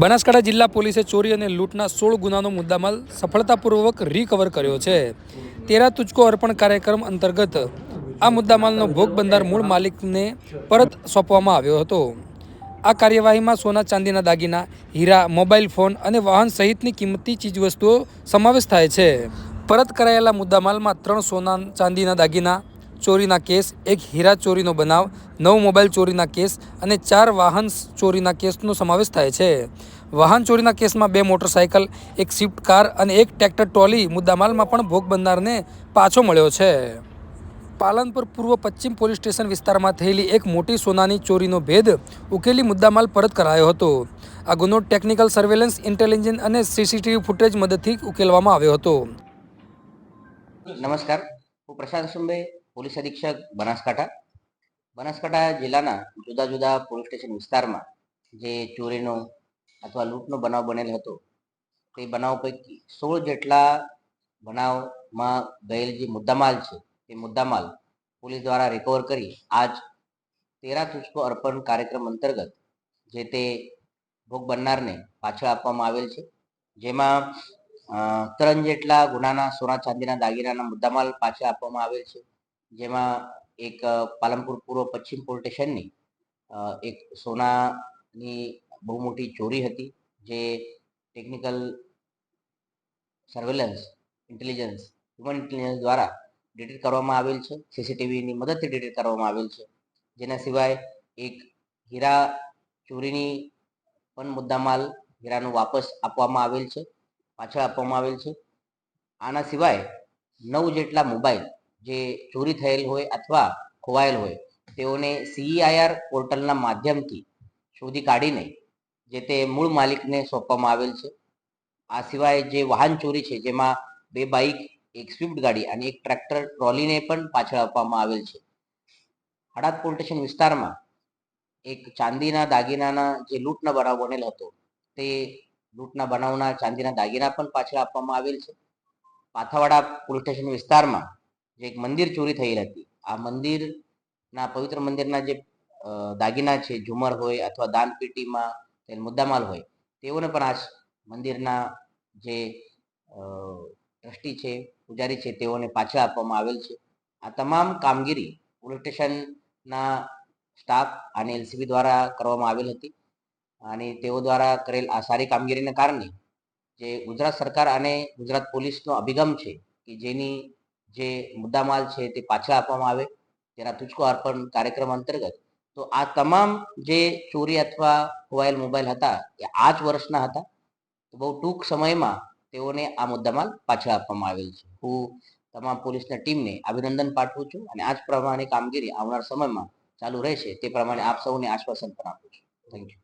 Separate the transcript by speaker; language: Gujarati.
Speaker 1: બનાસકાંઠા જિલ્લા પોલીસે ચોરી અને લૂંટના સોળ ગુનાનો મુદ્દામાલ સફળતાપૂર્વક રિકવર કર્યો છે. તેરા તુચકો અર્પણ કાર્યક્રમ અંતર્ગત આ મુદ્દામાલનો ભોગ બંધાર મૂળ માલિકને પરત સોંપવામાં આવ્યો હતો. આ કાર્યવાહીમાં સોના ચાંદીના દાગીના, હીરા, મોબાઈલ ફોન અને વાહન સહિતની કિંમતી ચીજવસ્તુઓ સમાવેશ થાય છે. પરત કરાયેલા મુદ્દામાલમાં ત્રણ સોના ચાંદીના દાગીના ચોરીના કેસ, એક હીરા ચોરીનો બનાવ, નવ મોબાઈલ ચોરીના કેસ અને ચાર વાહન ચોરીના કેસનો સમાવેશ થાય છે. વાહન ચોરીના કેસમાં બે મોટરસાયકલ, એક સ્વિફ્ટ કાર અને એક ટ્રેક્ટર ટ્રોલી મુદ્દામાલમાં પણ ભોગ બનનારને પાછો મળ્યો છે. પાલનપુર પૂર્વ પશ્ચિમ પોલીસ સ્ટેશન વિસ્તારમાં થયેલી એક મોટી સોનાની ચોરીનો ભેદ ઉકેલી મુદ્દામાલ પરત કરાયો હતો. આ ગુનો ટેકનિકલ સર્વેલન્સ, ઇન્ટેલિજન્સ અને સીસીટીવી ફૂટેજ મદદથી ઉકેલવામાં આવ્યો હતો.
Speaker 2: નમસ્કાર. હું પ્રશાંત સુંબે પોલીસ અધિક્ષક બનાસકાંઠા. બનાસકાંઠા જિલ્લાના જુદા જુદા પોલીસ સ્ટેશન વિસ્તારમાં જે ચોરીનો અથવા લૂંટનો બનાવ બનેલ હતો, તે બનાવ પૈકી સોળ જેટલા બનાવમાં ગયેલ જે મુદ્દામાલ છે તે મુદ્દામાલ પોલીસ દ્વારા રિકવર કરી આજ તેરા તુચકો અર્પણ કાર્યક્રમ અંતર્ગત જે તે ભોગ બનનારને પાછળ આપવામાં આવેલ છે. જેમાં ત્રણ જેટલા ગુનાના સોના ચાંદીના દાગીનાના મુદ્દામાલ પાછા આપવામાં આવેલ છે. જેમાં એક પાલનપુર પૂર્વ પશ્ચિમ પોલીસ સ્ટેશનની એક સોનાની બહુ મોટી ચોરી હતી, જે technical surveillance, intelligence, human intelligence દ્વારા ડિટેક્ટ કરવામાં આવેલ છે, સીસીટીવીની મદદથી ડિટેક્ટ કરવામાં આવેલ છે. જેના સિવાય એક હીરા ચોરીની પણ મુદ્દામાલ હીરાનું વાપસ આપવામાં આવેલ છે, પાછળ આપવામાં આવેલ છે. આના સિવાય નવ જેટલા મોબાઈલ જે ચોરી થયેલ હોય અથવા ખોવાયેલ હોય, તેઓને સીઈઆઈઆર પોર્ટલના માધ્યમથી શોધી કાઢીને, જે તે મૂળ માલિકને સોંપવામાં આવેલ છે. આ સિવાય જે વાહન ચોરી છે, જેમાં બે બાઇક, એક સ્વિફ્ટ ગાડી અને એક ટ્રેક્ટર ટ્રોલીને પણ પાછળ આપવામાં આવેલ છે. હડાદ પોલીસ સ્ટેશન વિસ્તારમાં એક ચાંદીના દાગીનાના જે લૂંટના બનાવ બનેલ હતો, તે લૂંટના બનાવના ચાંદીના દાગીના પણ પાછળ આપવામાં આવેલ છે. પાથાવાડા પોલીસ સ્ટેશન વિસ્તારમાં જે એક મંદિર ચોરી થયેલ હતી. આ મંદિરના પવિત્ર મંદિરના જે દાગીના છે, ઝુમર હોય અથવા દાનપેટીમાં મુદ્દામાલ હોય, તેઓને પણ આ મંદિરના જે ટ્રસ્ટી છે, પૂજારી છે, તેઓને પાછા આપવામાં આવેલ છે. આ તમામ કામગીરી પોલીસ સ્ટેશનના સ્ટાફ અને એલસીબી દ્વારા કરવામાં આવેલ હતી અને તેઓ દ્વારા કરેલ આ સારી કામગીરીને કારણે જે ગુજરાત સરકાર અને ગુજરાત પોલીસનો અભિગમ છે કે જેની જે મુદ્દામાલ છે તે પાછા આપવામાં આવે તેના તુચકો અર્પણ કાર્યક્રમ અંતર્ગત. તો આ તમામ જે ચોરી અથવા ખોવાયેલ મોબાઈલ હતા, એ આ જ વર્ષના હતા, તો બહુ ટૂંક સમયમાં તેઓને આ મુદ્દામાલ પાછા આપવામાં આવેલ છે. હું તમામ પોલીસના ટીમને અભિનંદન પાઠવું છું અને આ જ પ્રમાણે કામગીરી આવનાર સમયમાં ચાલુ રહેશે, તે પ્રમાણે આપ સૌને આશ્વાસન પણ આપું છું. Thank you